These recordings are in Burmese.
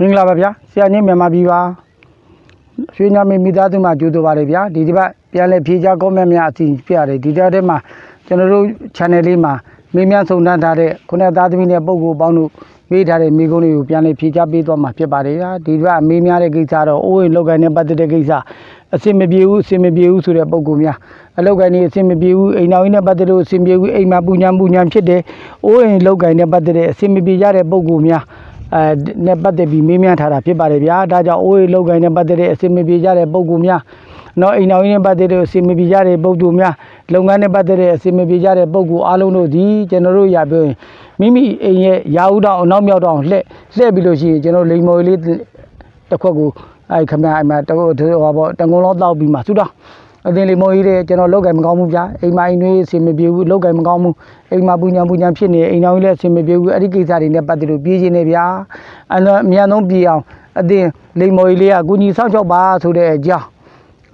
မင်္ဂလာပါဗျာဆရာကြီးမြန်မာပြည်ပါရွှေညမင်းမိသားစုမှာကြိုးဆိုပါလေဗျာဒီတစ်ပတ်ပြန်လဲဖြေချကောမန့်များအစီပြရတယ်ဒီတစ်ပတ်ထဲမှာကျွန်တော်တို့ channel လေးမှာမေးမြန်းဆုံးနှန်းထားတဲ့ခုနကသားသမီးနဲ့ပုံကိုပေါင်းတို့မေးထားတဲ့မိကုန်းလေးကိုပြန်လဲဖြေချပေးသွားမှာဖြစ်ပါတယ်ဗျာဒီတစ်ပတ်မေးများတဲ့ကိစ္စတော့အိုးရင်လောက်ကိုင်းနဲ့ပတ်သက်တဲ့ကိစ္စအစင်မပြေဘူးအစင်မပြေဘူးဆိုတဲ့ပုံကိုများအလောက်ကိုင်းနေအစင်မပြေဘူးအိမ်တော်ကြီးနဲ့ပတ်သက်လို့အစင်ပြေဘူးအိမ်မှာပူညာပူညာဖြစ်တယ်အိုးရင်လောက်ကိုင်းနဲ့ပတ်သက်တဲ့အစင်မပြေကြတဲ့ပုံကိုများ အဲနဲ့ပတ်သက်ပြီးမေးမြန်းထားတာဖြစ်ပါတယ်ဗျာဒါကြောင့်အိုးရေလောက်ကိုင်းနဲ့ပတ်သက်တဲ့အစီအမပြေကြတဲ့ပုံကူများနော်အိမ်တော်ကြီးနဲ့ပတ်သက်တဲ့အစီအမပြေကြတဲ့ပုံကူများလုပ်ငန်းနဲ့ပတ်သက်တဲ့အစီအမပြေကြတဲ့ပုံကူအားလုံးတို့ဒီကျွန်တော်တို့ရပြောရင်မိမိအိမ်ရဲ့ရာဦးတောင်အနောက်မြောက်တောင်လှည့်လှည့်ပြီးလို့ရှိရင်ကျွန်တော်လိမ္မော်လေးတစ်ခွက်ကိုအဲခမအိမ်မှာတကုတ်ဟောပေါ့တငုံလောက်တောက်ပြီးမှဆူတော့ အတင်လေးမော်ကြီးတဲ့ကျွန်တော်လောက်ကင်မကောင်းဘူးဗျာအိမ်မအိမ်တွေအဆင်မပြေဘူးလောက်ကင်မကောင်းဘူးအိမ်မှာပူညာပူညာဖြစ်နေအိမ်တော်ကြီးလည်းအဆင်မပြေဘူးအဲ့ဒီကိစ္စတွေနဲ့ပတ်သက်လို့ပြေးခြင်းနေဗျာအဲ့တော့အမြန်ဆုံးပြေးအောင်အတင်လေးမော်ကြီးလေးကကုညီဆောက်ချောက်ပါဆိုတဲ့အကြောင်း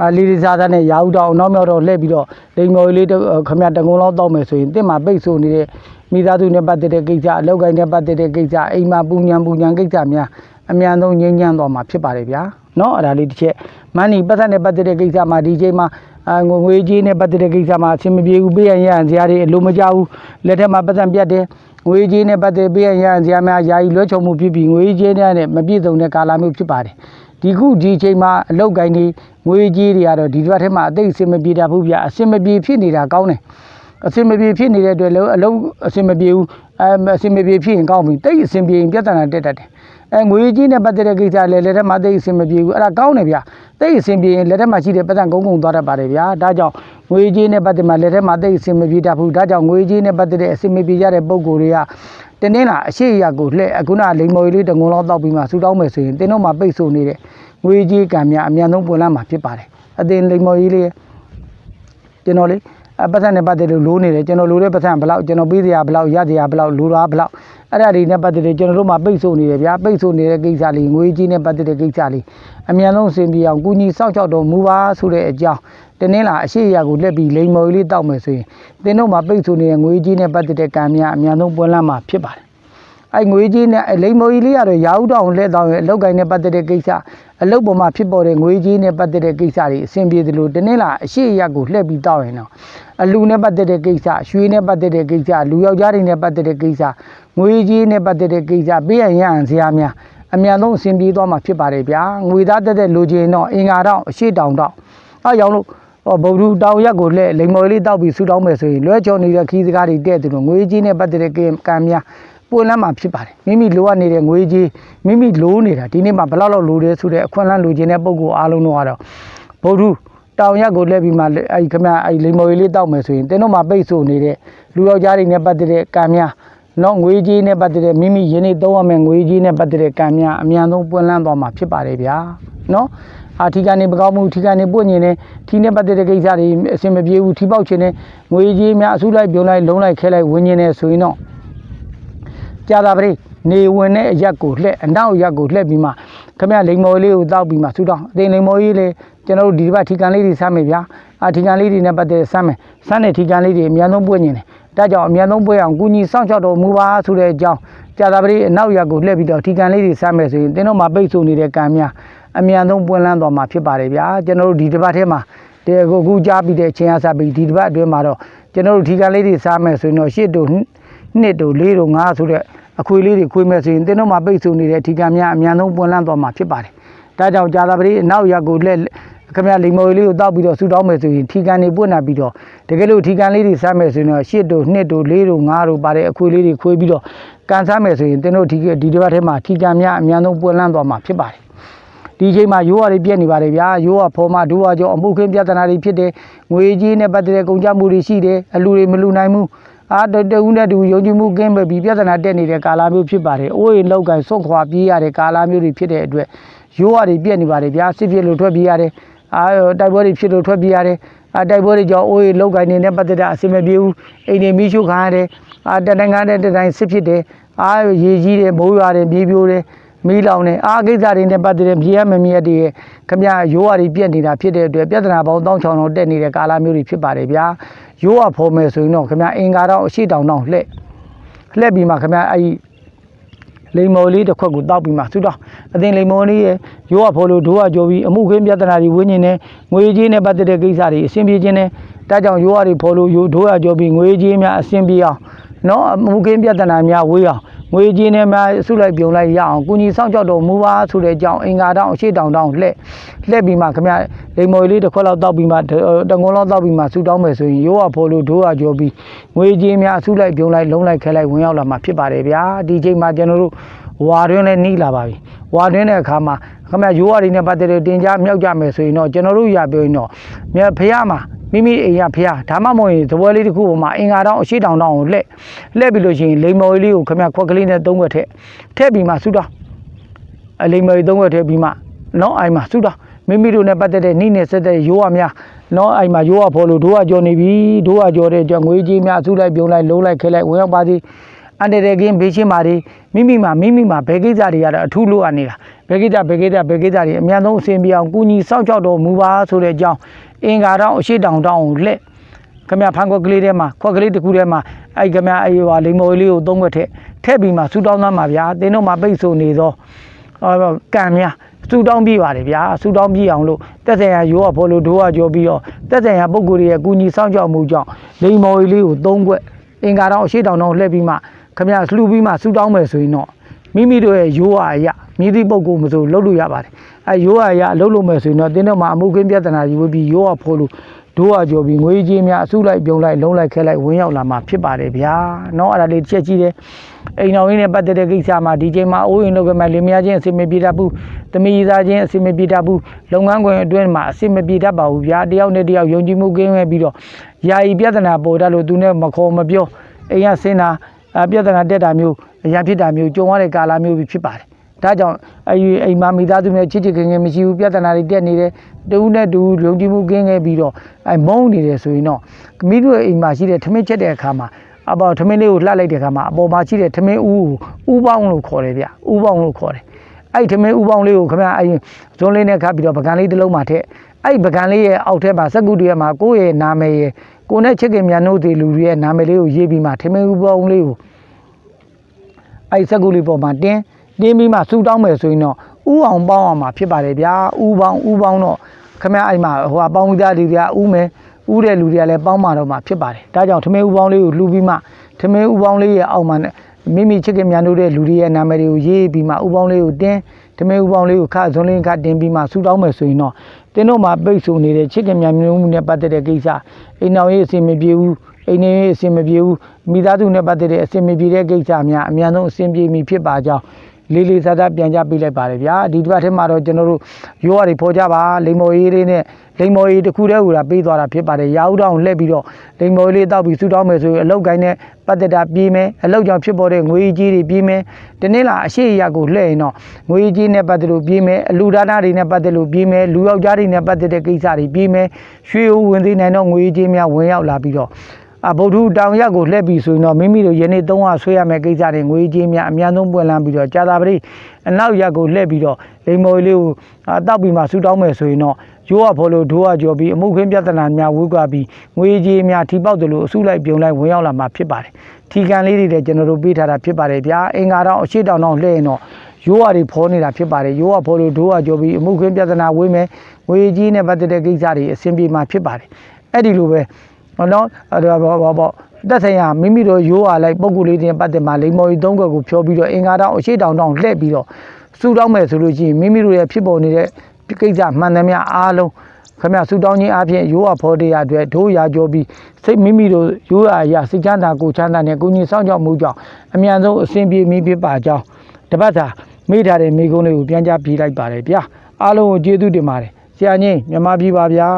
အလီလီစားစားနဲ့ရာဦးတောင်နောက်မြောက်တော့လှည့်ပြီးတော့လိန်မော်ကြီးလေးတစ်ခမတငုံလောက်တောက်မယ်ဆိုရင်တင့်မှာပိတ်ဆို့နေတဲ့မိသားစုနဲ့ပတ်သက်တဲ့ကိစ္စအလောက်ကင်နဲ့ပတ်သက်တဲ့ကိစ္စအိမ်မှာပူညာပူညာကိစ္စများအမြန်ဆုံးငြိမ်းချမ်းသွားမှာဖြစ်ပါတယ်ဗျာ เนาะအဲ့ဒါလေးတစ်ချက်မန်နီပတ်သက်နဲ့ပတ်သက်တဲ့ကိစ္စမှာဒီချိန်မှာ အာငွေငွေကြီးနဲ့ပတ်သက်တဲ့ကိစ္စမှာအဆင်မပြေဘူးပေးရန်ရန်ဇာတ်တွေအလိုမကျဘူးလက်ထက်မှာပတ်စံပြတ်တယ်ငွေကြီးနဲ့ပတ်သက်ပေးရန်ရန်ဇာတ်များယာယီလွှဲချုံမှုဖြစ်ပြီးငွေကြီးနဲ့မပြည့်စုံတဲ့ကာလမျိုးဖြစ်ပါတယ်ဒီခုဒီအချိန်မှာအလောက်ကိုင်းဒီငွေကြီးတွေကတော့ဒီတစ်ပတ်ထဲမှာအသိအဆင်မပြေတာဘူးဗျအဆင်မပြေဖြစ်နေတာကောင်းတယ်အဆင်မပြေဖြစ်နေတဲ့အတွက်လည်းအလုံးအဆင်မပြေဘူးအဲအဆင်မပြေဖြစ်ရင်ကောင်းပြီတိတ်အဆင်ပြေရင်ပြဿနာတက်တတ်တယ် အဲငွေကြီးနဲ့ပတ်သက်တဲ့ကိစ္စလည်းလက်ထက်မှာတိတ်အဆင်မပြေဘူးအဲ့ဒါကောင်းတယ်ဗျတိတ်အဆင်ပြေရင်လက်ထက်မှာရှိတဲ့ပတ်စံကုန်းကုန်းသွားတတ်ပါတယ်ဗျာဒါကြောင့်ငွေကြီးနဲ့ပတ်သက်မှလက်ထက်မှာတိတ်အဆင်မပြေတတ်ဘူးဒါကြောင့်ငွေကြီးနဲ့ပတ်သက်တဲ့အဆင်မပြေကြတဲ့ပုံကိုယ်တွေကတင်းတင်းလာအရှိရကိုလှဲ့အခုနလိမ္မော်လေးတငုံလောက်တောက်ပြီးမှဆူတောင်းမယ်ဆိုရင်တင်းတို့မှာပိတ်ဆို့နေတဲ့ငွေကြီးကံများအမြန်ဆုံးပွင့်လာမှာဖြစ်ပါတယ်အတင်လိမ္မော်ကြီးလေးကျွန်တော်လေးအ ပတ်စံနဲ့ပတ်သက်လို့လိုးနေတယ်ကျွန်တော်လိုတဲ့ပတ်စံဘယ်လောက်ကျွန်တော်ပေးစရာဘယ်လောက်ရစရာဘယ်လောက်လိုတာဘယ်လောက်အဲ့ဒါတွေနဲ့ပတ်သက်လို့ကျွန်တော်တို့မှာပိတ်ဆို့နေတယ်ဗျာပိတ်ဆို့နေတဲ့ကိစ္စလေးငွေကြီးနဲ့ပတ်သက်တဲ့ကိစ္စလေးအမြန်ဆုံးအဆင်ပြေအောင်ကုညီစောင့်ရှောက်တော်မူပါဆိုတဲ့အကြောင်းတနင်္လာအရှိရာကိုလက်ပြီးလိန်မော်လေးတောက်မယ်ဆိုရင်တင်းတို့မှာပိတ်ဆို့နေတဲ့ငွေကြီးနဲ့ပတ်သက်တဲ့ကံများအမြန်ဆုံးပွင့်လာမှာဖြစ်ပါတယ် အဲ့ငွေကြီးနဲ့လိန်မော်ကြီးလေးကတော့ရာဥတောင်လက်တောင်ရဲ့အလောက်ကိုင်းနဲ့ပတ်သက်တဲ့ကိစ္စအလောက်ပေါ်မှာဖြစ်ပေါ်တဲ့ငွေကြီးနဲ့ပတ်သက်တဲ့ကိစ္စတွေအဆင်ပြေသလိုတနင်္လာအရှိရာကိုလှည့်ပြီးတောက်ရင်တော့အလူနဲ့ပတ်သက်တဲ့ကိစ္စရွှေနဲ့ပတ်သက်တဲ့ကိစ္စလူယောက်ျားတွေနဲ့ပတ်သက်တဲ့ကိစ္စငွေကြီးနဲ့ပတ်သက်တဲ့ကိစ္စပေးရန်ရန်စရာများအမြန်ဆုံးအဆင်ပြေသွားမှာဖြစ်ပါတယ်ဗျာငွေသားတက်တဲ့လူချင်းတော့အင်္ဂါတော့အရှိတောင်တော့အဲကြောင့်လို့ဟောဗုဒ္ဓတောင်ရက်ကိုလှည့်လိမ္မော်လေးတောက်ပြီးဆူတောင်းမယ်ဆိုရင်လွဲချော်နေတဲ့ခီးစကားတွေတဲ့သူတို့ငွေကြီးနဲ့ပတ်သက်တဲ့ကံများ ပွင့်လန်းမှာဖြစ်ပါတယ်မိမိလိုအပ်နေတဲ့ငွေကြီးမိမိလိုနေတာဒီနေ့မှဘယ်လောက်လောက်လိုတယ်ဆိုတဲ့အခွင့်အလမ်းလိုချင်တဲ့ပုံကိုအားလုံးတော့ကတော့ဗုဒ္ဓတောင်ရက်ကိုလက်ပြီးမှအဲ့ခမအဲ့လိမ္မော်လေးတောက်မယ်ဆိုရင်တင်းတို့မှာပိတ်ဆို့နေတဲ့လူယောက်ျားတွေနဲ့ပတ်သက်တဲ့ကံများနော်ငွေကြီးနဲ့ပတ်သက်တဲ့မိမိရင်းနေသုံးရမယ်ငွေကြီးနဲ့ပတ်သက်တဲ့ကံများအများဆုံးပွင့်လန်းသွားမှာဖြစ်ပါတယ်ဗျာနော်အာထီကနေမကောင်းမှုထီကနေပွင့်နေတယ်ထီနဲ့ပတ်သက်တဲ့ကိစ္စတွေအဆင်မပြေဘူးထီပေါက်ခြင်းနဲ့ငွေကြီးများအစုလိုက်ပြုံလိုက်လုံးလိုက်ခဲလိုက်ဝင်နေတယ်ဆိုရင်တော့ ကြာတာပရိနေဝင်တဲ့အရက်ကိုလှဲ့အနောက်ရက်ကိုလှဲ့ပြီးမှခမရလိမ္မော်လေးကိုတောက်ပြီးမှဆူတောင်းအသိလိမ္မော်ကြီးလေကျွန်တော်တို့ဒီတစ်ပတ်ထီကန်လေးတွေစမ်းမယ်ဗျာအာထီကန်လေးတွေနဲ့ပတ်သက်စမ်းမယ်စမ်းတဲ့ထီကန်လေးတွေအများဆုံးပွင့်နေတယ်ဒါကြောင့်အများဆုံးပွင့်အောင်ကုညီစောင့်ရှောက်တော်မူပါဆိုတဲ့အကြောင်းကြာတာပရိအနောက်ရက်ကိုလှဲ့ပြီးတော့ထီကန်လေးတွေစမ်းမယ်ဆိုရင်တင်းတို့မှာပိတ်ဆို့နေတဲ့ကံများအမြန်ဆုံးပွင့်လန်းသွားမှာဖြစ်ပါတယ်ဗျာကျွန်တော်တို့ဒီတစ်ပတ်ထဲမှာတဲ့ကိုအခုကြားပြီးတဲ့အချိန်အစားပြီးဒီတစ်ပတ်အတွင်းမှာတော့ကျွန်တော်တို့ထီကန်လေးတွေစားမယ်ဆိုရင်တော့ရှစ်တို့ နှစ်တို့လေးတို့ငါးဆိုတဲ့အခွေလေးတွေခွေးမယ်ဆိုရင်တင်းတို့မှာပိတ်ဆို့နေတဲ့ထီကန်များအမြန်ဆုံးပွင့်လန်းသွားမှာဖြစ်ပါတယ်ဒါကြောင့်ကြာတာပရိအနောက်ရက်ကိုလှဲ့ခင်ဗျာလိမ္မော်လေးကိုတောက်ပြီးတော့ဆူတောင်းမယ်ဆိုရင်ထီကန်တွေပွင့်လာပြီးတော့တကယ်လို့ထီကန်လေးတွေစားမယ်ဆိုရင်တော့ရှစ်တို့နှစ်တို့လေးတို့ငါးတို့ပါတဲ့အခွေလေးတွေခွေးပြီးတော့ကန်စားမယ်ဆိုရင်တင်းတို့ဒီဒီတစ်ပတ်ထဲမှာထီကန်များအများဆုံးပွင့်လန်းသွားမှာဖြစ်ပါတယ်ဒီချိန်မှာရိုးရတွေပြက်နေပါတယ်ဗျာရိုးရဖော်မဒူဝါကြောင့်အမှုခင်းပြဿနာတွေဖြစ်တယ်ငွေကြီးနဲ့ပတ်သက်တဲ့ကုန်ကြမှုတွေရှိတယ်အလူတွေမလူနိုင်ဘူး အာတတူနဲ့တူယုံကြည်မှုကင်းပဲပြီးပြဿနာတက်နေတဲ့ကာလမျိုးဖြစ်ပါတယ်အိုးရင်လောက်ကန်စွန့်ခွာပြေးရတဲ့ကာလမျိုးတွေဖြစ်တဲ့အတွက်ရိုးရတွေပြက်နေပါတယ်ဗျာစစ်ပြစ်လို့ထွက်ပြေးရတယ်အာတိုက်ပွဲတွေဖြစ်လို့ထွက်ပြေးရတယ်အာတိုက်ပွဲတွေကြောင့်အိုးရေလောက်ကိုင်းနေနဲ့ပတ်သက်တဲ့အဆင်မပြေဘူးအိမ်တွေမီးရှို့ခံရတယ်အာတတိုင်းကားတဲ့တတိုင်းစစ်ဖြစ်တယ်အာရေကြီးတယ်မိုးရွာတယ်မြေပြိုးတယ် မီးလောင်တယ်အာကိစ္စတွေနဲ့ပတ်သက်တဲ့မြေရမမြက်တွေခမရရိုးရတွေပြက်နေတာဖြစ်တဲ့အတွက်ပြဿနာပေါင်းတောင်းချောင်းတော့တက်နေတဲ့ကာလမျိုးတွေဖြစ်ပါတယ်ဗျာရိုးရဖော်မယ်ဆိုရင်တော့ခမရအင်္ဂါတော့အရှိတောင်တော့လှဲ့လှဲ့ပြီးမှခမရအဲ့လိမ္မော်လေးတစ်ခွက်ကိုတောက်ပြီးမှဆုတောင်းအသင်လိမ္မော်လေးရဲ့ရိုးရဖော်လို့ဒိုးရကြောပြီးအမှုခင်းပြဿနာတွေဝိညာဉ်နဲ့ငွေကြေးနဲ့ပတ်သက်တဲ့ကိစ္စတွေအဆင်ပြေခြင်းနဲ့ဒါကြောင့်ရိုးရတွေဖော်လို့ရိုးဒိုးရကြောပြီးငွေကြေးများအဆင်ပြေအောင်နော်အမှုခင်းပြဿနာများဝေးအောင်ငွေကြေးနဲ့များဆုလိုက်ပြုံလိုက်ရအောင်ကုညီဆောင်ကြောက်တော်မူပါဆိုတဲ့အကြောင်းအင်္ဂါတောင်အရှိတောင်တောင်လှဲ့လှဲ့ပြီးမှခမလိမ္မော်လေးတစ်ခွက်လောက်တောက်ပြီးမှတငုံလောက်တောက်ပြီးမှဆူတောင်းမယ်ဆိုရင်ရိုးရဖော်လို့ဒိုးရကြောပြီးငွေကြေးများဆုလိုက်ပြုံလိုက်လုံးလိုက်ခဲလိုက်ဝင်ရောက်လာမှာဖြစ်ပါတယ်ဗျာဒီချိန်မှာကျွန်တော်တို့ဝါတွင်းနဲ့နှီးလာပါပြီဝါတွင်းတဲ့အခါမှာခမရိုးရည်နဲ့ပတ်သက်တဲ့တင် जा မြောက်ကြမယ်ဆိုရင်တော့ကျွန်တော်တို့ရပြောရင်တော့မြတ်ဖះမှာ မိမိအိမ်ရဖះဒါမှမဟုတ်ရင်သပွဲလေးတစ်ခုပေါ်မှာအင်္ဂါတောင်အရှိတောင်တောင်ကိုလှည့်လှည့်ပြီးလို့ရှိရင်လိမ္မော်လေးကိုခမခွက်ကလေးနဲ့သုံးခွက်ထည့်ထည့်ပြီးမှဆူတော့အလိမ္မော်လေးသုံးခွက်ထည့်ပြီးမှနော်အိုင်မှာဆူတော့မိမိတို့နဲ့ပတ်သက်တဲ့နှိနဲ့ဆက်တဲ့ရိုးရများနော်အိုင်မှာရိုးရဖော်လို့ဒိုးရကြော်နေပြီဒိုးရကြော်တဲ့ကြောင့်ငွေကြီးများဆူလိုက်ပြုံလိုက်လုံးလိုက်ခဲလိုက်ဝင်ရောက်ပါသည်အန်တရကင်းဘေးချင်းမာတွေမိမိမှာမိမိမှာဘယ်ကိစ္စတွေကတော့အထူးလိုအပ်နေတာဘယ်ကိစ္စဘယ်ကိစ္စဘယ်ကိစ္စတွေအများဆုံးအဆင်ပြေအောင်ကုညီစောင့်ကြောက်တော်မူပါဆိုတဲ့အကြောင်း အင်္ဂါတောင်အရှိတောင်တောင်ကိုလက်ခမရဖန်ခွက်ကလေးထဲမှာခွက်ကလေးတစ်ခုထဲမှာအဲ့ခမရအေးဟာလိမ္မော်လေးကိုသုံးခွက်ထည့်ထည့်ပြီးမှဆူတောင်းသားမှာဗျာတင်းတို့မှာပိတ်ဆိုနေသောအော်ကံများဆူတောင်းပြီးပါတယ်ဗျာဆူတောင်းပြီးအောင်လို့တက်ဆိုင်ရာရိုးကဘောလို့ဒိုးကကြောပြီးတော့တက်ဆိုင်ရာပုံကိုယ်တွေရဲ့ကုညီစောင့်ကြောက်မှုကြောင့်လိမ္မော်လေးကိုသုံးခွက်အင်္ဂါတောင်အရှိတောင်တောင်လှည့်ပြီးမှခမရလှူပြီးမှဆူတောင်းမယ်ဆိုရင်တော့ မိမိတို့ရဲ့ရိုးအားအရမြည်သည့်ပုံကိုမဆိုလှုပ်လို့ရပါတယ်အဲရိုးအားအရလှုပ်လို့မယ်ဆိုရင်တော့တင်းတော့မှာအမှုခင်းပြဿနာကြီးဝပြီးရိုးအားဖိုးလို့ဒိုးအားကြောပြီးငွေကြီးများအစုလိုက်ပြုံလိုက်လုံးလိုက်ခဲလိုက်ဝင်ရောက်လာမှာဖြစ်ပါတယ်ဗျာเนาะအဲ့ဒါလေးတစ်ချက်ကြည့်တယ်အိမ်တော်ရင်းနဲ့ပတ်သက်တဲ့ကိစ္စမှာဒီချိန်မှာအိုးရင်လုပ်ကြမဲ့လင်မယားချင်းအဆင်မပြေတတ်ဘူးတမီးသားချင်းအဆင်မပြေတတ်ဘူးလုပ်ငန်းခွင်အတွင်းမှာအဆင်မပြေတတ်ပါဘူးဗျာတယောက်နဲ့တယောက်ယုံကြည်မှုကင်းမဲ့ပြီးတော့ယာယီပြဿနာပေါ်တတ်လို့သူနဲ့မခေါ်မပြောအိမ်ကစင်တာ အ ပြဿနာတက်တာမျိုးအရာဖြစ်တာမျိုးကြုံရတဲ့ကာလမျိုးဖြစ်ပါတယ်။ဒါကြောင့်အယူအိမ်မှာမိသားစုနဲ့ချစ်ချစ်ခင်ခင်မရှိဘူးပြဿနာတွေတက်နေတယ်။တူနဲ့တူလုံခြုံမှုကင်းခဲ့ပြီးတော့အဲမုန်းနေတယ်ဆိုရင်တော့မိတို့ရဲ့အိမ်မှာရှိတဲ့ထမင်းချက်တဲ့အခါမှာအပေါ်ထမင်းလေးကိုလှလိုက်တဲ့အခါမှာအပေါ်မှာရှိတဲ့ထမင်းဦးကိုဥပေါင်းလို့ခေါ်တယ်ဗျ။ဥပေါင်းလို့ခေါ်တယ်။အဲ့ထမင်းဥပေါင်းလေးကိုခင်ဗျာအဲ့ဇွန်းလေးနဲ့ခတ်ပြီးတော့ပကံလေးတစ်လုံးမှာထည့်အဲ့ပကံလေးရဲ့အောက်ထဲမှာစက်ကူတွေမှာကိုယ့်ရဲ့နာမည်ရဲ့ ကိုနဲ့ချစ်ခင်မြန်တို့တွေလူတွေရဲ့နာမည်လေးကိုရေးပြီးမှထမင်းဥပေါင်းလေးကိုအဲ့စက်ကူလေးပေါ်မှာတင်းတင်းပြီးမှစူတောင်းမယ်ဆိုရင်တော့ဥအောင်ပေါင်းအောင်မှာဖြစ်ပါတယ်ဗျာဥပေါင်းဥပေါင်းတော့ခမအဲ့မှာဟိုကပေါင်းပြီးသားလူတွေကဥမယ်ဥတဲ့လူတွေကလည်းပေါင်းမှာတော့မှာဖြစ်ပါတယ်ဒါကြောင့်ထမင်းဥပေါင်းလေးကိုလှူပြီးမှထမင်းဥပေါင်းလေးရဲ့အောက်မှာနဲ့ မိမိချစ်ခင်မြန်တို့တဲ့လူတွေရဲ့နာမည်တွေကိုရေးပြီးမှဥပေါင်းလေးကိုတင်းထမင်းဥပေါင်းလေးကိုခဇွန်လင်းခတင်းပြီးမှစူတောင်းမယ်ဆိုရင်တော့တင်းတို့မှာပိတ်ဆိုနေတဲ့ချစ်ခင်မြန်မျိုးမှုနဲ့ပတ်သက်တဲ့ကိစ္စအိမ်တော်ရေးအစီအမပြေဘူးအိမ်နေအဆင်မပြေဘူးမိသားစုနဲ့ပတ်သက်တဲ့အဆင်မပြေတဲ့ကိစ္စများအများဆုံးအဆင်ပြေမိဖြစ်ပါကြောင်း လေးလေးစားစားပြန်ကြပေးလိုက်ပါတယ်ဗျာဒီတစ်ပတ်ထဲမှာတော့ကျွန်တော်တို့ရိုးရည်ဖော်ကြပါလိမ္မော်ရေးလေးနဲ့လိမ္မော်ရေးတစ်ခုတည်းဟူတာပေးသွားတာဖြစ်ပါတယ်ရာဥတောင်လှည့်ပြီးတော့လိမ္မော်ရေးလေးတောက်ပြီးဆူတောင်းမယ်ဆိုရင်အလောက်ကိုင်းနဲ့ပတ်သက်တာပြေးမယ်အလောက်ကြောင့်ဖြစ်ပေါ်တဲ့ငွေကြီးတွေပြေးမယ်ဒီနေ့လာအရှိအရကိုလှည့်ရင်တော့ငွေကြီးနဲ့ပတ်သက်လို့ပြေးမယ်အလူဒါနာတွေနဲ့ပတ်သက်လို့ပြေးမယ်လူယောက်ျားတွေနဲ့ပတ်သက်တဲ့ကိစ္စတွေပြေးမယ်ရွှေဦးဝင်သိနိုင်တော့ငွေကြီးများဝင်ရောက်လာပြီးတော့အ ဗုဒ္ဓတောင်ရက်ကိုလှည့်ပြီးဆိုရင်တော့မိမိတို့ယနေ့သုံးရဆွေးရမယ့်ကိစ္စတွေငွေကြေးများအများဆုံးပွင့်လန်းပြီးတော့ကြာသာပတိအနောက်ရက်ကိုလှည့်ပြီးတော့လိမ္မော်လေးကိုအာတောက်ပြီးမှဆူတောင်းမယ်ဆိုရင်တော့ရိုးရဖော်လို့ဒိုးရကြောပြီးအမှုခင်းပြဿနာများဝေးကွာပြီးငွေကြေးများထိပေါက်တယ်လို့အစုလိုက်ပြုံလိုက်ဝင်ရောက်လာမှာဖြစ်ပါတယ်ထီကန်လေးတွေလည်းကျွန်တော်တို့ပေးထားတာဖြစ်ပါတယ်ဗျာအင်္ဂါတော့အရှိတောင်တော့လှည့်ရင်တော့ရိုးရတွေဖောနေတာဖြစ်ပါတယ်ရိုးရဖောလို့ဒိုးရကြောပြီးအမှုခင်းပြဿနာဝေးမယ်ငွေကြီးနဲ့ပတ်သက်တဲ့ကိစ္စတွေအဆင်ပြေမှာဖြစ်ပါတယ်အဲ့ဒီလိုပဲ ဟောနော်အဲ့ဒါဘောဘောဘောတက်ဆိုင်ရာမိမိတို့ရိုးရလိုက်ပုံကူလေးတွေပတ်သက်မှာလိမ္မော်ကြီးသုံးခွက်ကိုဖြောပြီးတော့အင်္ဂါတောင်အရှိတောင်တောင်လှည့်ပြီးတော့စူတောင်းမယ်ဆိုလို့ရှိရင်မိမိတို့ရဲ့ဖြစ်ပေါ်နေတဲ့ကိစ္စမှန်သမျှအားလုံးခမရဆူတောင်းခြင်းအပြင်ရိုးရဖော်တရားအတွက်ဒိုးရကြောပြီးစိတ်မိမိတို့ရိုးရအရာစိတ်ချမ်းသာကိုယ်ချမ်းသာနဲ့ကိုယ်ကြီးစောင့်ကြောက်မှုကြောင့်အမြန်ဆုံးအစဉ်ပြေမိဖြစ်ပါကြောင်းတပတ်သာမိထားတဲ့မိကုန်းလေးကိုပြန်ကြပြေးလိုက်ပါတယ်ဗျာအားလုံးကိုကျေးဇူးတင်ပါတယ်ဆရာကြီးမြမပြေးပါဗျာ